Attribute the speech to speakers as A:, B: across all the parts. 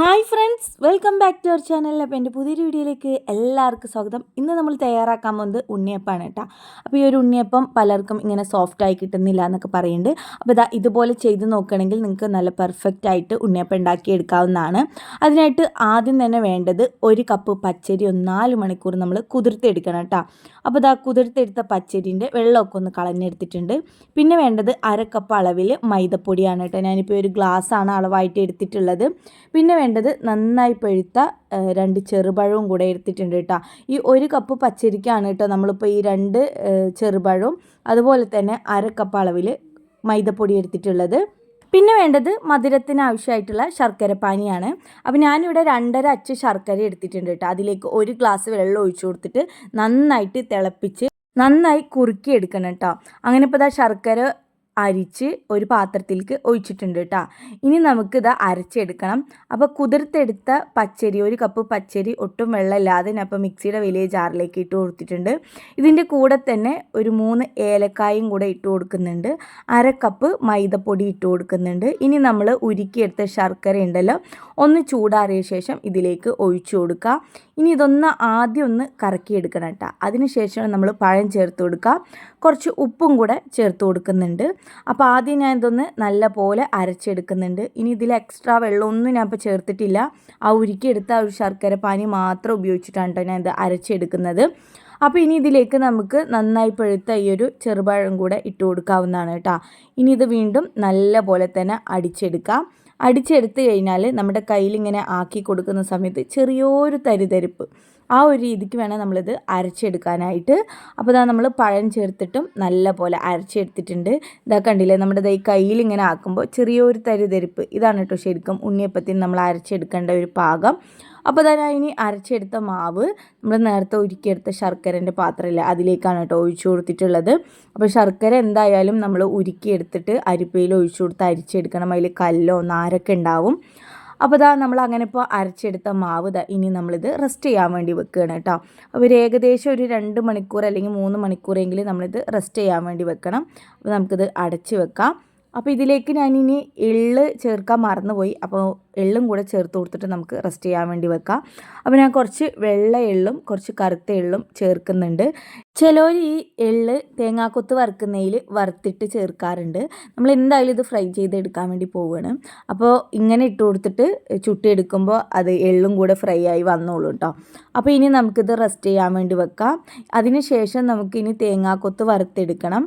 A: hi friends welcome back to our channel അപ്പോൾ എൻ്റെ പുതിയൊരു വീഡിയോയിലേക്ക് എല്ലാവർക്കും സ്വാഗതം ഇന്ന് നമ്മൾ തയ്യാറാക്കാൻ പോകുന്നത് ഉണ്ണിയപ്പമാണ് കേട്ടോ അപ്പോൾ ഈ ഒരു ഉണ്ണിയപ്പം പലർക്കും ഇങ്ങനെ സോഫ്റ്റായി കിട്ടുന്നില്ല എന്നൊക്കെ പറയുന്നുണ്ട് അപ്പോൾ ഇതാ ഇതുപോലെ ചെയ്ത് നോക്കുകയാണെങ്കിൽ നിങ്ങൾക്ക് നല്ല പെർഫെക്റ്റ് ആയിട്ട് ഉണ്ണിയപ്പം ഉണ്ടാക്കി എടുക്കാവുന്നതാണ് അതിനായിട്ട് ആദ്യം തന്നെ വേണ്ടത് ഒരു കപ്പ് പച്ചരി ഒന്ന് നാല് മണിക്കൂർ നമ്മൾ കുതിർത്തെടുക്കണം കേട്ടോ അപ്പോൾ ഇതാ കുതിർത്തെടുത്ത പച്ചരിൻ്റെ വെള്ളമൊക്കെ ഒന്ന് കളഞ്ഞെടുത്തിട്ടുണ്ട് പിന്നെ വേണ്ടത് അര കപ്പ് അളവിൽ മൈദപ്പൊടിയാണ് കേട്ടോ ഞാനിപ്പോൾ ഒരു ഗ്ലാസ്സാണ് അളവായിട്ട് എടുത്തിട്ടുള്ളത് പിന്നെ വേണ്ടത് നന്നായി പഴുത്ത രണ്ട് ചെറുപഴവും കൂടെ എടുത്തിട്ടുണ്ട് കേട്ടോ ഈ ഒരു കപ്പ് പച്ചരിക്കാണ് കേട്ടോ നമ്മളിപ്പോൾ ഈ രണ്ട് ചെറുപഴവും അതുപോലെ തന്നെ അര കപ്പ് അളവിൽ മൈദപ്പൊടി എടുത്തിട്ടുള്ളത് പിന്നെ വേണ്ടത് മധുരത്തിന് ആവശ്യമായിട്ടുള്ള ശർക്കര പാനിയാണ് അപ്പോൾ ഞാനിവിടെ രണ്ടര അച്ച് ശർക്കര എടുത്തിട്ടുണ്ട് കേട്ടോ അതിലേക്ക് ഒരു ഗ്ലാസ് വെള്ളം ഒഴിച്ചു കൊടുത്തിട്ട് നന്നായിട്ട് തിളപ്പിച്ച് നന്നായി കുറുക്കി എടുക്കണം കേട്ടോ അങ്ങനെ ഇപ്പോൾ ഇതാ ശർക്കര അരിച്ച് ഒരു പാത്രത്തിലേക്ക് ഒഴിച്ചിട്ടുണ്ട് കേട്ടോ ഇനി നമുക്കിത് അരച്ചെടുക്കണം അപ്പോൾ കുതിർത്തെടുത്ത പച്ചരി ഒരു കപ്പ് പച്ചരി ഒട്ടും വെള്ളമില്ലാതെ ഞാൻ അപ്പോൾ മിക്സിയുടെ വലിയ ജാറിലേക്ക് ഇട്ട് കൊടുത്തിട്ടുണ്ട് ഇതിൻ്റെ കൂടെ തന്നെ ഒരു മൂന്ന് ഏലക്കായും കൂടെ ഇട്ട് കൊടുക്കുന്നുണ്ട് അര കപ്പ് മൈദപ്പൊടി ഇട്ട് കൊടുക്കുന്നുണ്ട് ഇനി നമ്മൾ ഉരുക്കിയെടുത്ത ശർക്കര ഉണ്ടല്ലോ ഒന്ന് ചൂടാറിയ ശേഷം ഇതിലേക്ക് ഒഴിച്ചു കൊടുക്കുക ഇനി ഇതൊന്ന് ആദ്യം ഒന്ന് കറക്കിയെടുക്കണം കേട്ടോ അതിനുശേഷമാണ് നമ്മൾ പഴം ചേർത്ത് കൊടുക്കുക കുറച്ച് ഉപ്പും കൂടെ ചേർത്ത് കൊടുക്കുന്നുണ്ട് അപ്പോൾ ആദ്യം ഞാൻ ഇതൊന്ന് നല്ല പോലെ അരച്ചെടുക്കുന്നുണ്ട് ഇനി ഇതിൽ എക്സ്ട്രാ വെള്ളമൊന്നും ഞാൻ ഇപ്പോൾ ചേർത്തിട്ടില്ല ആ ഉരുക്കിയെടുത്ത ആ ഒരു ശർക്കര പാനി മാത്രം ഉപയോഗിച്ചിട്ടാണ് കേട്ടോ ഞാൻ ഇത് അരച്ചെടുക്കുന്നത് അപ്പോൾ ഇനി ഇതിലേക്ക് നമുക്ക് നന്നായി പഴുത്ത ഈ ഒരു ചെറുപഴം കൂടെ ഇട്ട് കൊടുക്കാവുന്നതാണ് കേട്ടോ ഇനി ഇത് വീണ്ടും നല്ല പോലെ തന്നെ അടിച്ചെടുക്കാം അടിച്ചെടുത്ത് കഴിഞ്ഞാൽ നമ്മുടെ കയ്യിൽ ഇങ്ങനെ ആക്കി കൊടുക്കുന്ന സമയത്ത് ചെറിയൊരു തരിതരിപ്പ് ആ ഒരു രീതിക്ക് വേണം നമ്മളിത് അരച്ചെടുക്കാനായിട്ട് അപ്പോൾ ഇതാ നമ്മൾ പഴം ചേർത്തിട്ടും നല്ല പോലെ അരച്ചെടുത്തിട്ടുണ്ട് ഇതാ കണ്ടില്ലേ നമ്മുടെ ഈ കയ്യിൽ ഇങ്ങനെ ആക്കുമ്പോൾ ചെറിയൊരു തരിതരിപ്പ് ഇതാണ് കേട്ടോ ശരിക്കും ഉണ്ണിയപ്പത്തിന് നമ്മൾ അരച്ചെടുക്കേണ്ട ഒരു പാകം അപ്പോൾ തന്നെ ഇനി അരച്ചെടുത്ത മാവ് നമ്മൾ നേരത്തെ ഉരുക്കിയെടുത്ത ശർക്കരൻ്റെ പാത്രമില്ല അതിലേക്കാണ് കേട്ടോ ഒഴിച്ചു കൊടുത്തിട്ടുള്ളത് അപ്പോൾ ശർക്കര എന്തായാലും നമ്മൾ ഉരുക്കിയെടുത്തിട്ട് അരിപ്പയിൽ ഒഴിച്ചു കൊടുത്ത് അരിച്ചെടുക്കണം അതിൽ കല്ലോ നാരൊക്കെ ഉണ്ടാവും അപ്പോൾ ഇതാ നമ്മൾ അങ്ങനെ ഇപ്പോൾ അരച്ചെടുത്ത മാവ് ഇതാ ഇനി നമ്മളിത് റെസ്റ്റ് ചെയ്യാൻ വേണ്ടി വെക്കുകയാണ് കേട്ടോ അപ്പോൾ ഒരു ഏകദേശം ഒരു രണ്ട് മണിക്കൂർ അല്ലെങ്കിൽ മൂന്ന് മണിക്കൂറെങ്കിലും നമ്മളിത് റെസ്റ്റ് ചെയ്യാൻ വേണ്ടി വെക്കണം അപ്പോൾ നമുക്കിത് അടച്ച് വെക്കാം അപ്പോൾ ഇതിലേക്ക് ഞാനിനി എള്ള് ചേർക്കാൻ മറന്നുപോയി അപ്പോൾ എള്ളും കൂടെ ചേർത്ത് കൊടുത്തിട്ട് നമുക്ക് റെസ്റ്റ് ചെയ്യാൻ വേണ്ടി വെക്കാം അപ്പോൾ ഞാൻ കുറച്ച് വെള്ള എള്ളും കുറച്ച് കറുത്ത എള്ളും ചേർക്കുന്നുണ്ട് ചിലവർ ഈ എള്ള് തേങ്ങാക്കൊത്ത് വറുക്കുന്നതിൽ വറുത്തിട്ട് ചേർക്കാറുണ്ട് നമ്മൾ എന്തായാലും ഇത് ഫ്രൈ ചെയ്ത് എടുക്കാൻ വേണ്ടി പോവുകയാണ് അപ്പോൾ ഇങ്ങനെ ഇട്ട് കൊടുത്തിട്ട് ചുട്ടിയെടുക്കുമ്പോൾ അത് എള്ളും കൂടെ ഫ്രൈ ആയി വന്നോളൂ കേട്ടോ അപ്പോൾ ഇനി നമുക്കിത് റെസ്റ്റ് ചെയ്യാൻ വേണ്ടി വെക്കാം അതിനുശേഷം നമുക്കിനി തേങ്ങാക്കൊത്ത് വറുത്തെടുക്കണം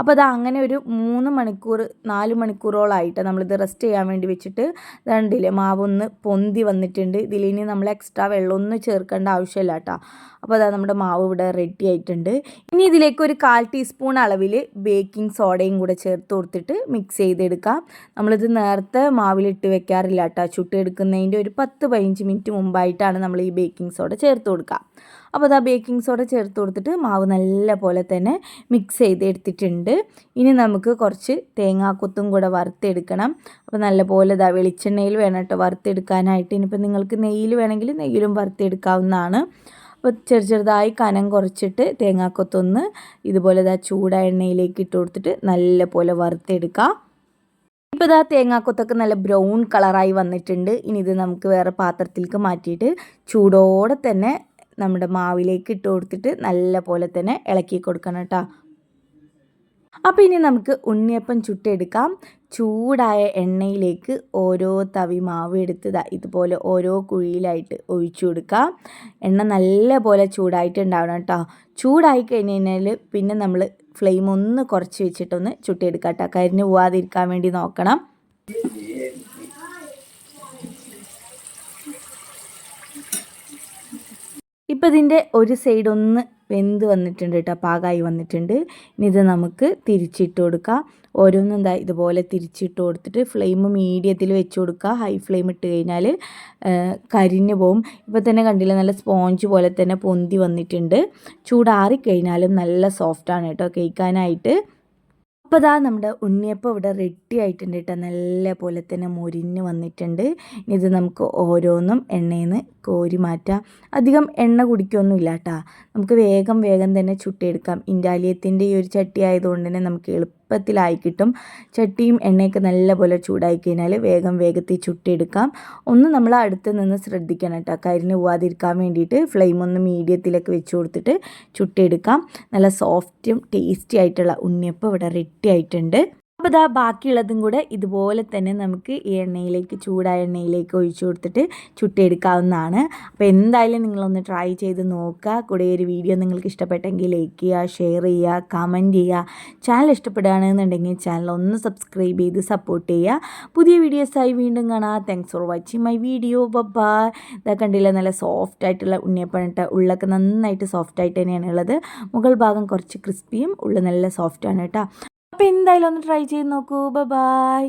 A: അപ്പോൾ അത് അങ്ങനെ ഒരു മൂന്ന് മണിക്കൂർ നാല് മണിക്കൂറോളായിട്ട് നമ്മളിത് റെസ്റ്റ് ചെയ്യാൻ വേണ്ടി വെച്ചിട്ട് രണ്ടില്ലേ മാവൊന്ന് പൊന്തി വന്നിട്ടുണ്ട് ഇതിലിനി നമ്മൾ എക്സ്ട്രാ വെള്ളമൊന്നും ചേർക്കേണ്ട ആവശ്യമില്ല കേട്ടോ അപ്പോൾ അതാ നമ്മുടെ മാവ് ഇവിടെ റെഡി ആയിട്ടുണ്ട് ഇനി ഇതിലേക്ക് ഒരു കാൽ ടീസ്പൂൺ അളവിൽ ബേക്കിംഗ് സോഡയും കൂടെ ചേർത്ത് കൊടുത്തിട്ട് മിക്സ് ചെയ്തെടുക്കാം നമ്മളിത് നേരത്തെ മാവിലിട്ട് വെക്കാറില്ല കേട്ടോ ചുട്ടെടുക്കുന്നതിൻ്റെ ഒരു പത്ത് പതിനഞ്ച് മിനിറ്റ് മുമ്പായിട്ടാണ് നമ്മൾ ഈ ബേക്കിംഗ് സോഡ ചേർത്ത് കൊടുക്കുക അപ്പോൾ അത് ആ ബേക്കിംഗ് സോഡ ചേർത്ത് കൊടുത്തിട്ട് മാവ് നല്ല പോലെ തന്നെ മിക്സ് ചെയ്തെടുത്തിട്ടുണ്ട് ഇനി നമുക്ക് കുറച്ച് തേങ്ങാക്കൊത്തും കൂടെ വറുത്തെടുക്കണം അപ്പോൾ നല്ല പോലെ ഇതാ വെളിച്ചെണ്ണയിൽ വേണം കേട്ടോ വറുത്തെടുക്കാനായിട്ട് ഇനിയിപ്പോൾ നിങ്ങൾക്ക് നെയ്യിൽ വേണമെങ്കിൽ നെയ്യിലും വറുത്തെടുക്കാവുന്നതാണ് അപ്പോൾ ചെറു ചെറുതായി കനം കുറച്ചിട്ട് തേങ്ങാക്കൊത്തൊന്ന് ഇതുപോലെ ഇതാ ചൂട എണ്ണയിലേക്ക് ഇട്ട് കൊടുത്തിട്ട് നല്ല പോലെ വറുത്തെടുക്കാം ഇപ്പോൾ ഇതാ തേങ്ങാക്കൊത്തൊക്കെ നല്ല ബ്രൗൺ കളറായി വന്നിട്ടുണ്ട് ഇനി ഇത് നമുക്ക് വേറെ പാത്രത്തിലേക്ക് മാറ്റിയിട്ട് ചൂടോടെ തന്നെ നമ്മുടെ മാവിലേക്ക് ഇട്ട് കൊടുത്തിട്ട് നല്ല പോലെ തന്നെ ഇളക്കി കൊടുക്കണം കേട്ടോ അപ്പോൾ ഇനി നമുക്ക് ഉണ്ണിയപ്പം ചുട്ടെടുക്കാം ചൂടായ എണ്ണയിലേക്ക് ഓരോ തവി മാവ് എടുത്തതാ ഇതുപോലെ ഓരോ കുഴിയിലായിട്ട് ഒഴിച്ചു കൊടുക്കാം എണ്ണ നല്ല പോലെ ചൂടായിട്ടുണ്ടാവണം കേട്ടോ ചൂടായി കഴിഞ്ഞ് കഴിഞ്ഞാൽ പിന്നെ നമ്മൾ ഫ്ലെയിം ഒന്ന് കുറച്ച് വെച്ചിട്ടൊന്ന് ചുട്ടിയെടുക്കാം കേട്ടോ കരിഞ്ഞ് പോവാതിരിക്കാൻ വേണ്ടി നോക്കണം ഇപ്പം ഇതിൻ്റെ ഒരു സൈഡ് ഒന്ന് വെന്ത് വന്നിട്ടുണ്ട് കേട്ടോ പാകമായി വന്നിട്ടുണ്ട് ഇനി ഇത് നമുക്ക് തിരിച്ചിട്ട് കൊടുക്കാം ഓരോന്നും എന്താ ഇതുപോലെ തിരിച്ചിട്ട് കൊടുത്തിട്ട് ഫ്ലെയിം മീഡിയത്തിൽ വെച്ച് കൊടുക്കുക ഹൈ ഫ്ലെയിം ഇട്ട് കഴിഞ്ഞാൽ കരിഞ്ഞു പോവും ഇപ്പം തന്നെ കണ്ടില്ല നല്ല സ്പോഞ്ച് പോലെ തന്നെ പൊന്തി വന്നിട്ടുണ്ട് ചൂടാറി കഴിഞ്ഞാലും നല്ല സോഫ്റ്റാണ് കേട്ടോ കേൾക്കാനായിട്ട് അപ്പോൾ ഇതാ നമ്മുടെ ഉണ്ണിയപ്പം ഇവിടെ റെഡി ആയിട്ടുണ്ട് കേട്ടോ നല്ല പോലെ തന്നെ മുരിഞ്ഞ് വന്നിട്ടുണ്ട് ഇത് നമുക്ക് ഓരോന്നും എണ്ണയിൽ നിന്ന് കോരി മാറ്റാം അധികം എണ്ണ കുടിക്കൊന്നുമില്ല കേട്ടോ നമുക്ക് വേഗം വേഗം തന്നെ ചുട്ടിയെടുക്കാം ഇൻഡാലിയത്തിൻ്റെ ഈ ഒരു ചട്ടി ആയതുകൊണ്ട് തന്നെ നമുക്ക് എളുപ്പം എളുപ്പത്തിലായി കിട്ടും ചട്ടിയും എണ്ണയൊക്കെ നല്ലപോലെ ചൂടായി കഴിഞ്ഞാൽ വേഗം വേഗത്തിൽ ചുട്ടെടുക്കാം ഒന്ന് നമ്മൾ അടുത്ത് നിന്ന് ശ്രദ്ധിക്കണം കേട്ടോ കരിഞ്ഞ് പോവാതിരിക്കാൻ വേണ്ടിയിട്ട് ഫ്ലെയിം ഒന്ന് മീഡിയത്തിലൊക്കെ വെച്ച് കൊടുത്തിട്ട് ചുട്ടെടുക്കാം നല്ല സോഫ്റ്റും ടേസ്റ്റി ആയിട്ടുള്ള ഉണ്ണിയപ്പം ഇവിടെ റെഡി ആയിട്ടുണ്ട് അപ്പോൾ ഇതാ ബാക്കിയുള്ളതും കൂടെ ഇതുപോലെ തന്നെ നമുക്ക് ഈ എണ്ണയിലേക്ക് ചൂടായ എണ്ണയിലേക്ക് ഒഴിച്ചു കൊടുത്തിട്ട് ചുട്ടിയെടുക്കാവുന്നതാണ് അപ്പോൾ എന്തായാലും നിങ്ങളൊന്ന് ട്രൈ ചെയ്ത് നോക്കുക കൂടെ ഒരു വീഡിയോ നിങ്ങൾക്ക് ഇഷ്ടപ്പെട്ടെങ്കിൽ ലൈക്ക് ചെയ്യുക ഷെയർ ചെയ്യുക കമൻറ്റ് ചെയ്യുക ചാനൽ ഇഷ്ടപ്പെടുകയാണെന്നുണ്ടെങ്കിൽ ചാനൽ ഒന്ന് സബ്സ്ക്രൈബ് ചെയ്ത് സപ്പോർട്ട് ചെയ്യുക പുതിയ വീഡിയോസായി വീണ്ടും കാണാം thanks for watching my video ബബ്ബാ ഇതാ കണ്ടില്ല നല്ല സോഫ്റ്റ് ആയിട്ടുള്ള ഉണ്ണിയപ്പണിട്ട ഉള്ളൊക്കെ നന്നായിട്ട് സോഫ്റ്റ് ആയിട്ട് തന്നെയാണ് ഉള്ളത് മുകൾ ഭാഗം കുറച്ച് ക്രിസ്പിയും ഉള്ള നല്ല സോഫ്റ്റാണ് കേട്ടോ അപ്പം എന്തായാലും ഒന്ന് ട്രൈ ചെയ്ത് നോക്കൂ ബ ബൈ